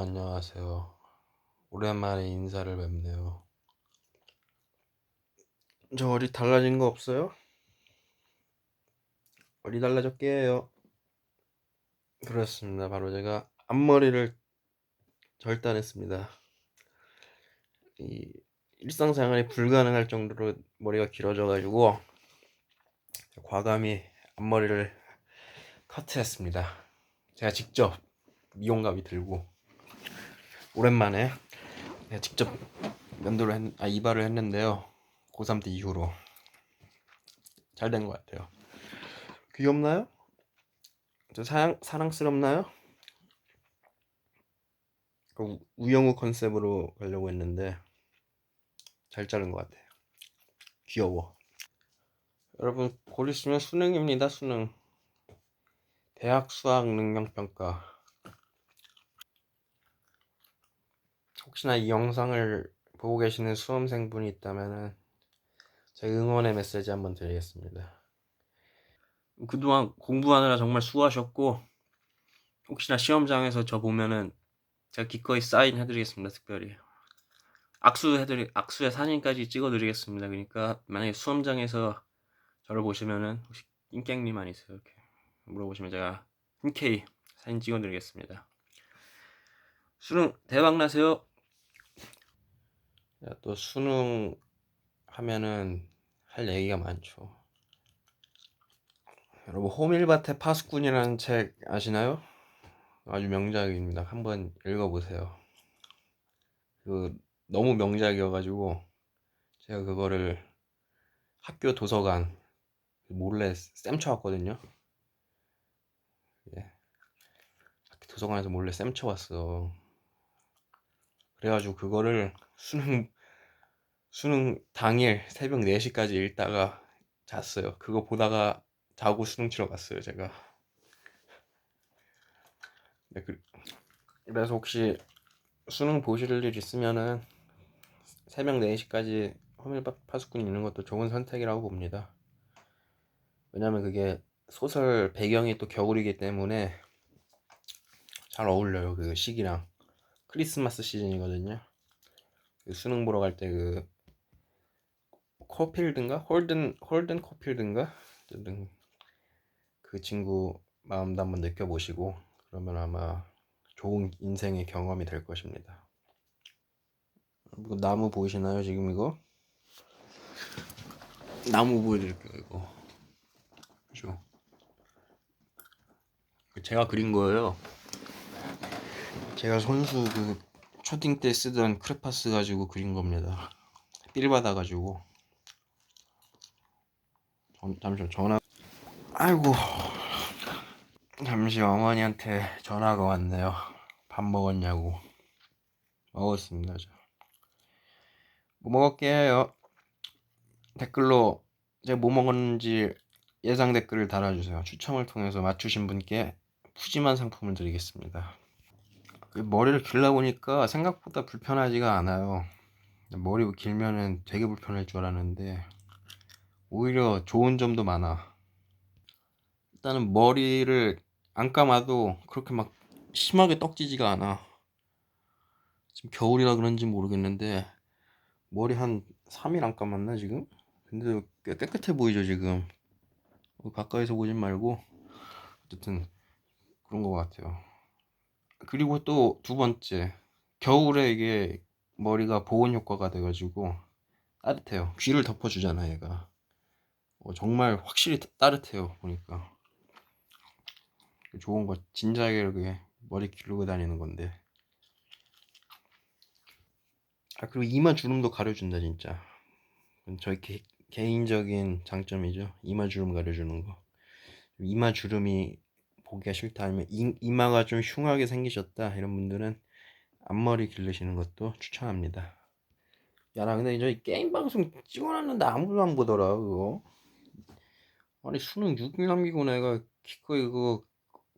안녕하세요. 오랜만에 인사를 뵙네요. 저 어디 달라진 거 없어요? 어디 달라졌게요? 그렇습니다. 바로 제가 앞머리를 절단했습니다. 이 일상생활이 불가능할 정도로 머리가 길어져가지고 과감히 앞머리를 커트했습니다. 제가 직접 미용감이 들고 오랜만에 직접 면도를 했, 아 이발을 했는데요. 고3 때 이후로 잘 된 것 같아요. 귀엽나요? 저 사랑 사랑스럽나요? 그 우- 우영우 컨셉으로 가려고 했는데 잘 자른 것 같아요. 귀여워. 여러분 곧 있으면 수능입니다. 수능. 대학 수학 능력 평가. 혹시나 이 영상을 보고 계시는 수험생분이 있다면은 제 응원의 메시지 한번 드리겠습니다. 그동안 공부하느라 정말 수고하셨고 혹시나 시험장에서 저 보면은 제가 기꺼이 사인 해드리겠습니다. 특별히 악수 해드리 악수에 사진까지 찍어드리겠습니다. 그러니까 만약에 수험장에서 저를 보시면은 혹시 낑깽님 아니세요? 이렇게 물어보시면 제가 흔쾌히 사진 찍어드리겠습니다. 수능 대박 나세요. 야, 또 수능 하면은 할 얘기가 많죠. 여러분 호밀밭의 파수꾼이라는 책 아시나요? 아주 명작입니다. 한번 읽어보세요. 그 너무 명작이어가지고 제가 그거를 학교 도서관 몰래 쌤쳐왔거든요. 예. 도서관에서 몰래 쌤쳐왔어. 그래가지고 그거를 수능 수능 당일 새벽 4시까지 읽다가 잤어요. 그거 보다가 자고 수능 치러 갔어요, 제가. 네, 그, 그래서 혹시 수능 보실 일 있으면은 새벽 4시까지 호밀밭 파수꾼 읽는 것도 좋은 선택이라고 봅니다. 왜냐면 그게 소설 배경이 또 겨울이기 때문에 잘 어울려요, 그 시기랑. 크리스마스 시즌이거든요. 그 수능 보러 갈 때그 코필드인가 홀든 홀든 어쨌든 그 친구 마음도 한번 느껴보시고 그러면 아마 좋은 인생의 경험이 될 것입니다. 이거 나무 보이시나요 지금 이거? 나무 보여드릴게요 이거. 그죠? 제가 그린 거예요. 제가 손수 그 초딩 때 쓰던 크레파스 가지고 그린 겁니다. 삘 받아가지고. 전- 잠시만 전화. 아이고. 잠시 어머니한테 전화가 왔네요. 밥 먹었냐고. 먹었습니다. 저. 뭐 먹을게요. 댓글로 제가 뭐 먹었는지 예상 댓글을 달아주세요. 추첨을 통해서 맞추신 분께 푸짐한 상품을 드리겠습니다. 그 머리를 길러 보니까 생각보다 불편하지가 않아요. 머리 길면은 되게 불편할 줄 알았는데 오히려 좋은 점도 많아. 일단은 머리를 안 감아도 그렇게 막 심하게 떡지지가 않아. 지금 겨울이라 그런지 모르겠는데 머리 한 3일 안 감았나 지금? 근데 꽤 깨끗해 보이죠 지금. 어, 가까이서 보진 말고 어쨌든 그런 것 같아요. 그리고 또 두 번째 겨울에 이게 머리가 보온 효과가 돼가지고 따뜻해요. 귀를 덮어주잖아 얘가. 어, 정말 확실히 따- 따뜻해요 보니까. 좋은 거 진작에 이렇게 머리 기르고 다니는 건데. 아 그리고 이마 주름도 가려준다 진짜. 저희 개, 개인적인 장점이죠. 이마 주름 가려주는 거. 이마 주름이 보기가 싫다 아니면 이, 이마가 좀 흉하게 생기셨다 이런 분들은 앞머리 기르시는 것도 추천합니다. 야나 근데 이제 게임 방송 찍어놨는데 아무도 안 보더라 그거. 아니 수능 6일 남기고 내가 기꺼이 그거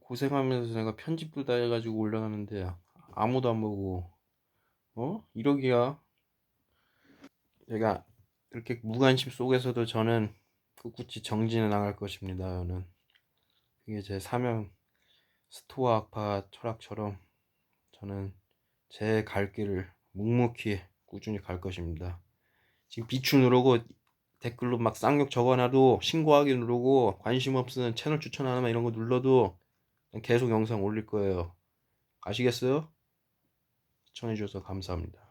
고생하면서 내가 편집도 다 해가지고 올려놨는데 아무도 안 보고 어? 이러기야. 제가 이렇게 무관심 속에서도 저는 꿋꿋이 정진해 나갈 것입니다. 저는 그게 제 사명 스토아 악파 철학처럼 저는 제 갈 길을 묵묵히 꾸준히 갈 것입니다. 지금 비추 누르고 댓글로 막 쌍욕 적어놔도 신고하기 누르고 관심 없으면 채널 추천 하나만 이런 거 눌러도 계속 영상 올릴 거예요. 아시겠어요? 시청해주셔서 감사합니다.